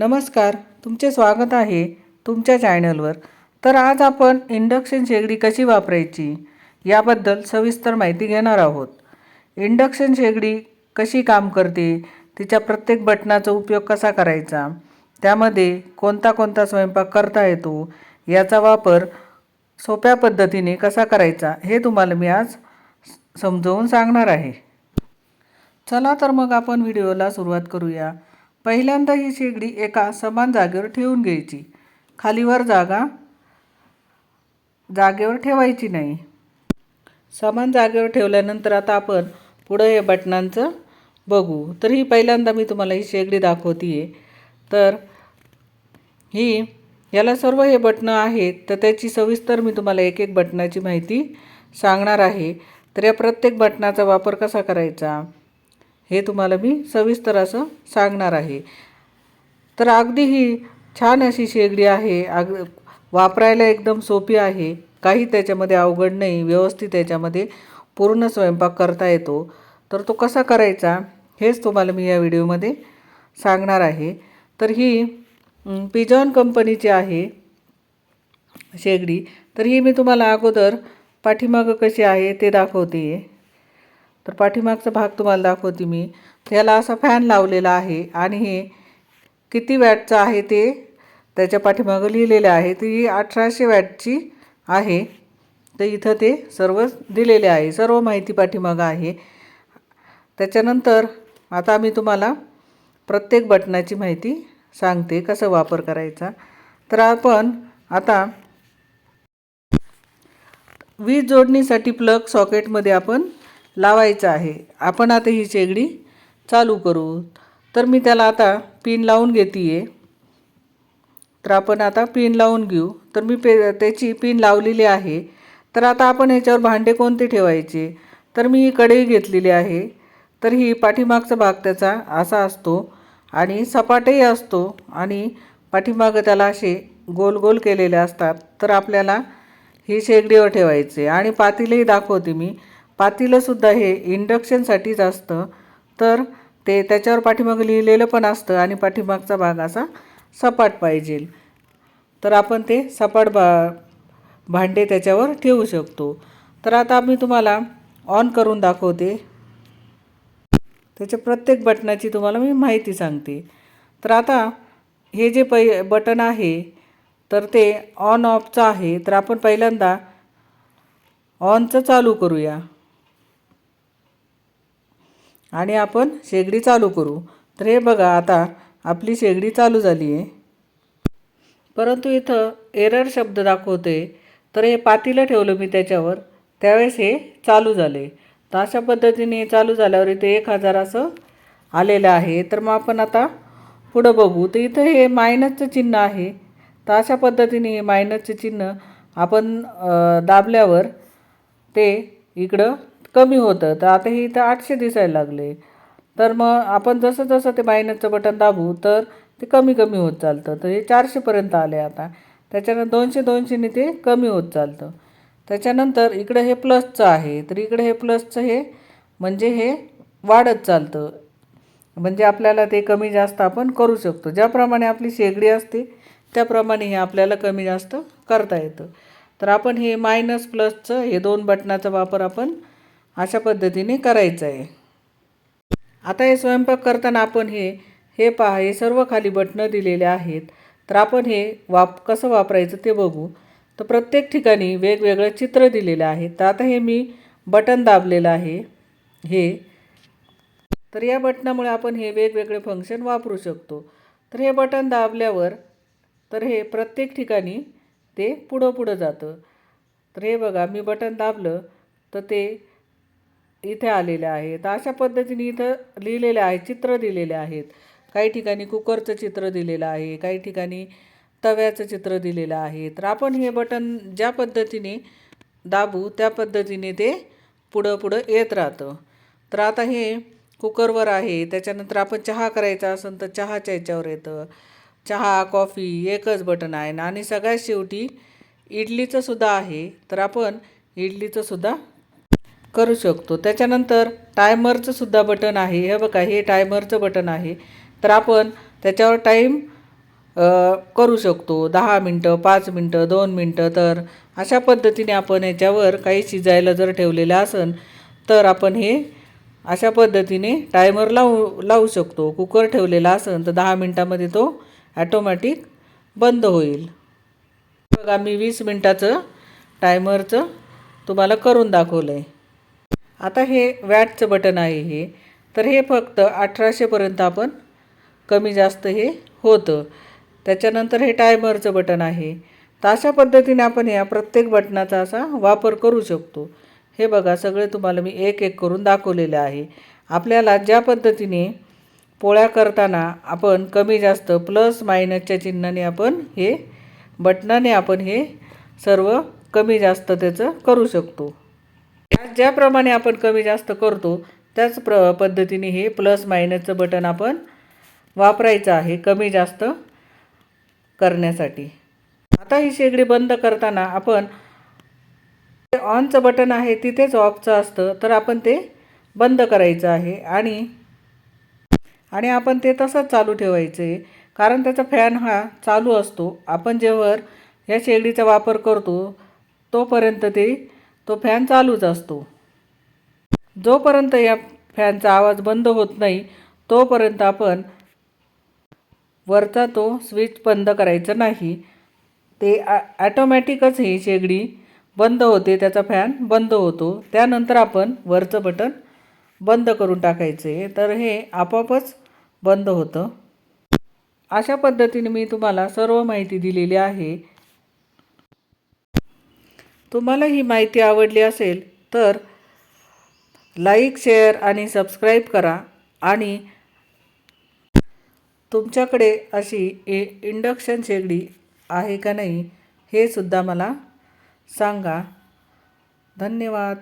नमस्कार तुमचे स्वागत आहे तुमच्या चॅनलवर. तर आज आपण इंडक्शन शेगडी कशी वापरायची याबद्दल सविस्तर माहिती घेणार आहोत. इंडक्शन शेगडी कशी काम करते तिच्या प्रत्येक बटनाचा उपयोग कसा करायचा त्यामध्ये कोणता कोणता स्वयंपाक करता येतो याचा वापर सोप्या पद्धतीने कसा करायचा हे तुम्हाला मी आज समजावून सांगणार आहे. चला तर मग आपण व्हिडिओला सुरुवात करूया. पहिल्यांदा ही शेगडी एका समान जागेवर ठेवून घ्यायची. खालीवर जागा जागेवर ठेवायची नाही. समान जागेवर ठेवल्यानंतर आता आपण पुढं हे बटनांचं बघू. तर ही पहिल्यांदा मी तुम्हाला ही शेगडी दाखवते आहे तर ही याला सर्व हे बटणं आहेत तर त्याची सविस्तर मी तुम्हाला एक एक बटनाची माहिती सांगणार आहे. तर या प्रत्येक बटनाचा वापर कसा करायचा? हे तुम्हाला मी सविस्तर असं सांगणार आहे. तर अगदी ही छान अशी शेगडी आहे. अग वापरायला एकदम सोपी आहे. काही त्याच्यामध्ये अवघड नाही. व्यवस्थित त्याच्यामध्ये पूर्ण स्वयंपाक करता येतो. तर तो कसा करायचा हेच तुम्हाला मी या व्हिडिओमध्ये सांगणार आहे. तर ही पिजॉन कंपनीची आहे शेगडी. तर ही मी तुम्हाला अगोदर पाठीमागं कशी आहे ते दाखवते तर पाठीमागचा भाग तुम्हाला दाखवते मी. त्याला असा फॅन लावलेला आहे आणि हे किती वॅटचं आहे ते त्याच्या पाठीमागं लिहिलेलं आहे. ती अठराशे वॅटची आहे. तर इथं ते सर्व दिलेले आहे. सर्व माहिती पाठीमागं आहे. त्याच्यानंतर आता मी तुम्हाला प्रत्येक बटनाची माहिती सांगते कसं वापर करायचा. तर आपण आता वीज जोडणीसाठी प्लग सॉकेटमध्ये आपण लावायचं आहे. आपण आता ही शेगडी चालू करू. तर मी त्याला आता पिन लावून घेते आहे तर आपण आता पिन लावून घेऊ. तर मी पे त्याची पिन लावलेली आहे. तर आता आपण ह्याच्यावर भांडे कोणते ठेवायचे? तर मी ही कढई घेतलेली आहे. तर ही पाठीमागचा भाग त्याचा असा असतो आणि सपाटही असतो आणि पाठीमागं त्याला असे गोल गोल केलेले असतात. तर आपल्याला ही शेगडीवर ठेवायचे. आणि पातीलही दाखवते मी. पातीलंसुद्धा हे इंडक्शनसाठीच असतं. तर ते त्याच्यावर पाठीमागं लिहिलेलं पण असतं आणि पाठीमागचा भाग असा सपाट पाहिजे. तर आपण ते सपाट भा भांडे त्याच्यावर ठेवू शकतो. तर आता मी तुम्हाला ऑन करून दाखवते. त्याच्या प्रत्येक बटनाची तुम्हाला मी माहिती सांगते. तर आता हे जे पै बटन आहे तर ते ऑन ऑफचं आहे. तर आपण पहिल्यांदा ऑनचं चालू करूया. आणि आपण शेगडी चालू करू. तर हे बघा आता आपली शेगडी चालू झाली आहे. परंतु इथं एरर शब्द दाखवते तर हे पातीलं ठेवलं मी त्याच्यावर. त्यावेळेस हे चालू झाले. तर अशा पद्धतीने चालू झाल्यावर इथे एक हजार असं आलेलं आहे. तर मग आपण आता पुढं बघू. तर इथं हे मायनसचं चिन्ह आहे. तर अशा पद्धतीने हे मायनसचं चिन्ह आपण दाबल्यावर ते इकडं कमी होतं. तर आता हे इथं आठशे दिसायला लागले. तर मग आपण जसं जसं ते मायनसचं बटन दाबू तर ते कमी कमी होत चालतं. तर हे चारशेपर्यंत आले आता. त्याच्यानं दोनशे दोनशेने ते कमी होत चालतं. त्याच्यानंतर इकडं हे प्लसचं आहे. तर इकडे हे प्लसचं हे म्हणजे हे वाढत चालतं. म्हणजे आपल्याला ते कमी जास्त आपण करू शकतो. ज्याप्रमाणे आपली शेगडी असते त्याप्रमाणे हे आपल्याला कमी जास्त करता येतं. तर आपण हे मायनस प्लसचं हे दोन बटनाचा वापर आपण अशा पद्धतीने करायचं आहे आता हे स्वयंपाक करताना आपण हे हे पहा हे सर्व खाली बटणं दिलेले आहेत. तर आपण हे वाप कसं वापरायचं ते बघू. तर प्रत्येक ठिकाणी वेगवेगळं चित्र दिलेलं आहे. तर आता हे मी बटन दाबलेलं आहे. हे. तर या बटनामुळे आपण हे वेगवेगळे फंक्शन वापरू शकतो. तर हे बटन दाबल्यावर तर हे प्रत्येक ठिकाणी ते पुढं पुढं जातं. तर हे बघा मी बटन दाबलं तर ते इथे आलेल्या आहेत. तर अशा पद्धतीने इथं लिहिलेले आहे चित्र दिलेले आहेत. काही ठिकाणी कुकरचं चित्र दिलेलं आहे काही ठिकाणी तव्याचं चित्र दिलेलं आहे. तर आपण हे बटन ज्या पद्धतीने दाबू त्या पद्धतीने ते पुढं पुढं येत राहतं. तर आता हे कुकरवर आहे. त्याच्यानंतर आपण चहा करायचा असेल तर चहाच्या याच्यावर येतं. चहा कॉफी एकच बटन आहे. आणि सगळ्यात शेवटी इडलीचं सुद्धा आहे. तर आपण इडलीचं सुद्धा करू शकतो. त्याच्यानंतर टायमरचं सुद्धा बटन आहे. हे बघा हे टायमरचं बटन आहे. तर आपण त्याच्यावर टाईम करू शकतो. दहा मिनटं पाच मिनटं दोन मिनटं. तर अशा पद्धतीने आपण याच्यावर काही शिजायला जर ठेवलेलं असेल तर आपण हे अशा पद्धतीने टायमर लावू लावू शकतो. कुकर ठेवलेला असेल तर दहा मिनटामध्ये तो ॲटोमॅटिक बंद होईल. बघा मी वीस मिनटाचं टायमरचं तुम्हाला करून दाखवलं आहे आता हे वॅटचं बटन आहे हे. तर हे फक्त अठराशेपर्यंत आपण कमी जास्त हे होतं. त्याच्यानंतर हे टायमरचं बटन आहे. तर अशा पद्धतीने आपण या प्रत्येक बटनाचा असा वापर करू शकतो. हे बघा सगळे तुम्हाला मी एक एक करून दाखवलेले आहे. आपल्याला ज्या पद्धतीने पोळ्या करताना आपण कमी जास्त प्लस मायनसच्या चिन्हाने आपण हे बटनाने आपण हे सर्व कमी जास्त त्याचं करू शकतो. ज्याप्रमाणे आपण कमी जास्त करतो त्याच प्र पद्धतीने हे प्लस मायनसचं बटन आपण वापरायचं आहे कमी जास्त करण्यासाठी. आता ही शेगडी बंद करताना आपण जे ऑनचं बटन आहे तिथेच ऑफचं असतं तर आपण ते बंद करायचं आहे आणि आणि आपण ते तसंच चालू ठेवायचं आहे कारण त्याचा फॅन हा चालू असतो. आपण जेव्हा या शेगडीचा वापर करतो तोपर्यंत ते तो फॅन चालूच असतो. जोपर्यंत या फॅनचा आवाज बंद होत नाही तोपर्यंत आपण वरचा तो स्विच बंद करायचा नाही. ते ॲ ॲटोमॅटिकच ही शेगडी बंद होते त्याचा फॅन बंद होतो. त्यानंतर आपण वरचं बटन बंद करून टाकायचे. तर हे आपोआपच बंद होतं. अशा पद्धतीने मी तुम्हाला सर्व माहिती दिलेली आहे. तुम्हाला ही माहिती आवडली असेल तर लाईक शेअर आणि सबस्क्राईब करा आणि तुमच्याकडे अशी इ इंडक्शन शेगडी आहे का नाही हे सुद्धा मला सांगा. धन्यवाद.